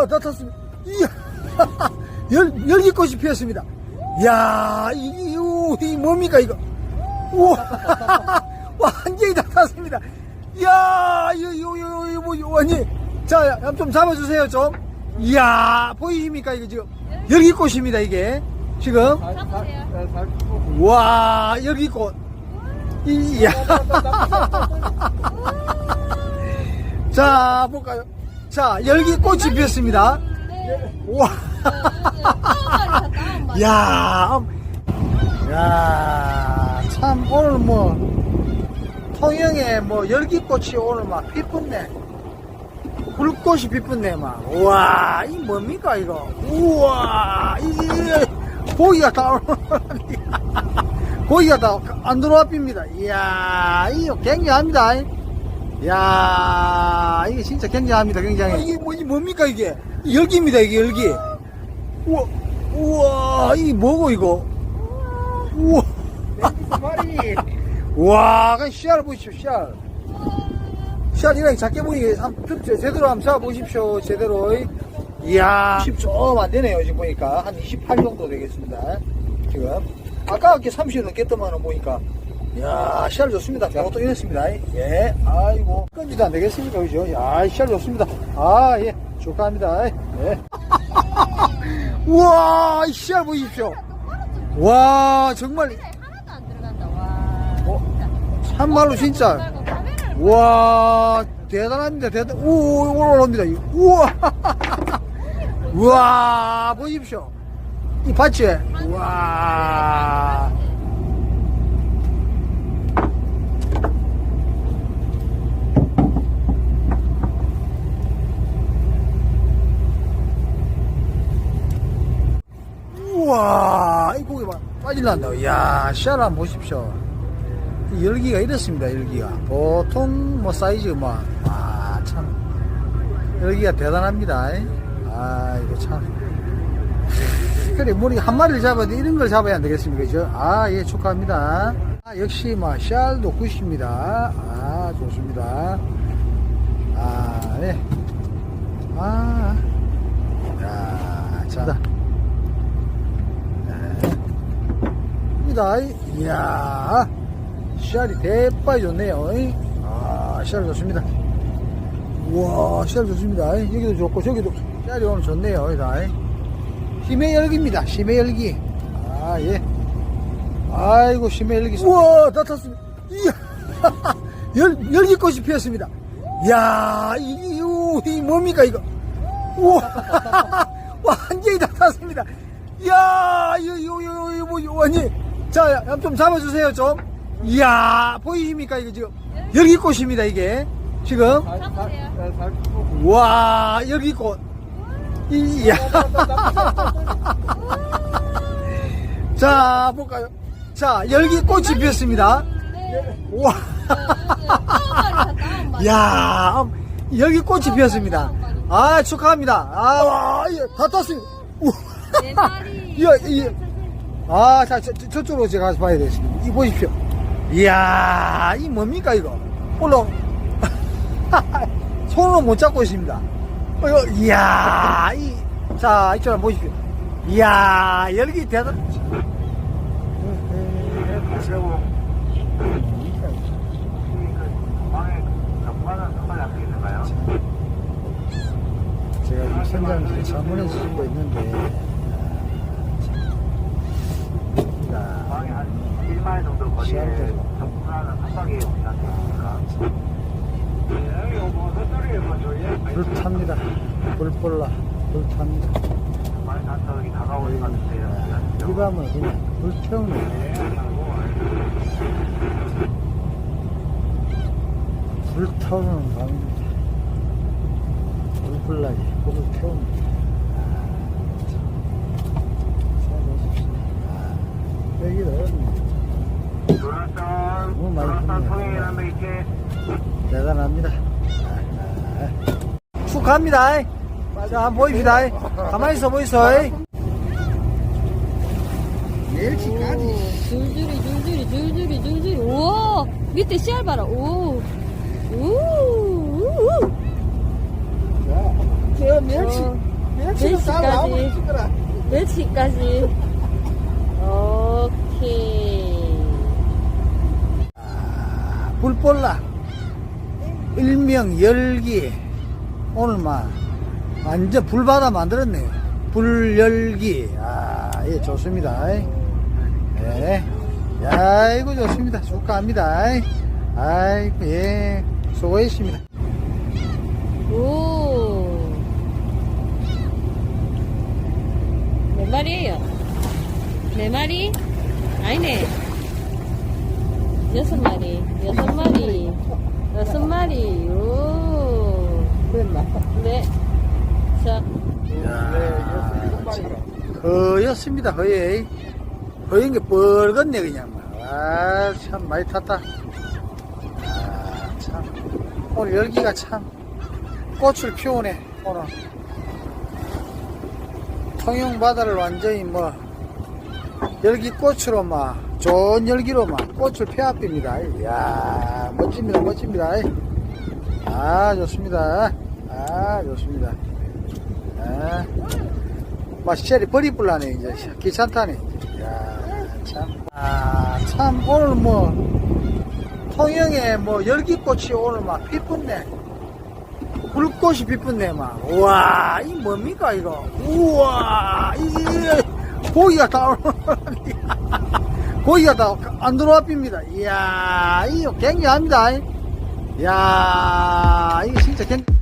우와, 나탔습니다. 이야, 열, 열기꽃이 피었습니다. 이야, 이, 이, 우, 이 뭡니까, 이거? 우와, 완전히 다 탔습니다. 이야, 이거, 이거, 이거, 이거, 뭐, 이거, 아니, 자, 좀 잡아주세요, 좀. 이야, 보이십니까, 이거 지금? 열기꽃입니다, 이게. 지금. 와, 열기꽃. 이야. 자, 볼까요? 자, 열기 꽃이 피었습니다. 네. 와. 야, 음. 야, 참 오늘 뭐 통영에 뭐 열기 꽃이 오늘 막 피었네. 불꽃이 피었네 막. 우와, 이 뭡니까 이거? 우와, 이게 고기가 다 고기가 다 안 들어와 핍니다. 이야, 이거 굉장합니다. 이야, 이게 진짜 굉장합니다. 굉장히. 이게 뭐, 이 뭡니까 이게? 열기입니다. 이게 열기. 우와, 우와, 이 뭐고 이거? 우와, 와, 그 씨알 보십시오, 씨알. 씨알 이랑 작게 보이게 한번 제- 제대로 한번 잡아보십시오, 제대로. 이야, 10좀 안 되네요, 지금 보니까. 한 28 정도 되겠습니다. 지금. 아까 이렇게 30이 넘겠더만은 보니까. 이야, 씨알 좋습니다. 저것도 이랬습니다. 예, 아이고. 끈지도 안 되겠습니까, 그죠? 야, 씨알 좋습니다. 아, 예, 축하합니다. 예. 우와, 이 씨알 보십시오. 와, 정말, 하나도 안 들어간다. 와. 어? 참말로 진짜. 와, 대단합니다. 대단, 오, 올라옵니다. 우와. 우와, 보십시오. 이 봤지? 우와. 우와, 이 고기 봐. 빠질란다. 이야, 한번 보십시오. 이 열기가 이렇습니다, 열기가. 보통 뭐 사이즈 뭐, 아, 참. 열기가 대단합니다. 아, 이거 참. 그래, 머리 한 마리를 잡아야 돼. 이런 걸 잡아야 안 되겠습니까? 그죠? 아, 예, 축하합니다. 아, 역시 뭐, 샬도 굿입니다. 아, 좋습니다. 아, 예. 아, 야, 자. 입니다. 이야, 씨알이 대빠이 좋네요. 아, 씨알 좋습니다. 우와, 씨알 좋습니다. 여기도 좋고, 저기도 씨알이 오늘 좋네요. 이다. 심해 열기입니다. 심해 열기. 아, 예. 아이고, 심해 열기. 우와, 다 탔습니다. 이야, 열, 열기꽃이 피었습니다. 이야, 이, 이, 우, 이 뭡니까, 이거? 우와, 완전히 다 탔습니다. 이야, 이거, 이거, 이거, 이거, 뭐, 완전히. 자, 좀 잡아주세요, 좀. 이야, 보이십니까, 이거 지금? 열기꽃입니다, 이게. 지금. 와, 열기꽃. 이야. 자, 볼까요? 자, 열기꽃이 피었습니다. 네. 와. 다운받이 야, 열기꽃이 피었습니다. 아, 축하합니다. 아, 와, 예, 다 떴습니다. 우와. 네. 이야, 이, 아, 자, 저, 저, 쪽으로 제가 가서 봐야 되겠습니다. 이 보십시오. 이야, 이 뭡니까, 이거? 올라, 손으로 못 잡고 있습니다. 어, 이거, 이야, 이, 자, 이쪽 한번 보십시오. 이야, 열기 대단. 제가 지금 선장실에 자문해서 쓰고 있는데, 자, 1마일 정도 거리에 시야를 접근하는 한방에 지났습니다. 불 탑니다. 불 볼라. 불 탑니다. 많이 단속이 다가오는 것 같은데요. 이 밤을 그냥 불 태우는 거예요. 불 타오르는 밤입니다. 불불나게 불을 태웁니다. 아, 어렵네요. 노란산, 너무 많이 이렇게 대단합니다. 축하합니다. 자, 한번 보입시다. 가만히 있어 보이소. 멸치까지. 줄줄이 줄줄이 줄줄이 줄줄이. 우와. 밑에 씨알 봐라. 오. 우. 우. 자, 저 멸치. 몇 시까지? 오케이. 불볼라. 일명 열기. 오늘 막 완전 불바다 만들었네요. 불열기. 아예 좋습니다. 예. 아이고 좋습니다. 축하합니다. 아이고 예. 수고했습니다. 오. 몇 마리예요? 네 마리? 아니네. 여섯 마리. 여섯 마리. 여섯 마리. 오. 네. 자, 허였습니다 허예 허연 게 뻘건네 그냥 아 참 많이 탔다 아 참 오늘 열기가 참 꽃을 피우네 오늘 통영 바다를 완전히 뭐 열기 꽃으로 막 좋은 열기로 막 꽃을 펴압입니다. 이야 멋집니다 멋집니다. 아 좋습니다. 아 좋습니다. 아, 막 시절이 버리불라네 이제. 귀찮다네. 이제. 야, 참. 아, 참 오늘 뭐 통영에 뭐 열기꽃이 오늘 막 피뿐네. 불꽃이 피뿐네 막. 우와 이 뭡니까 이거? 우와 이게 고기가 다 고기가 다 안 들어와 핍니다. 이야 이거 굉장합니다. 이야 이거 진짜 굉장히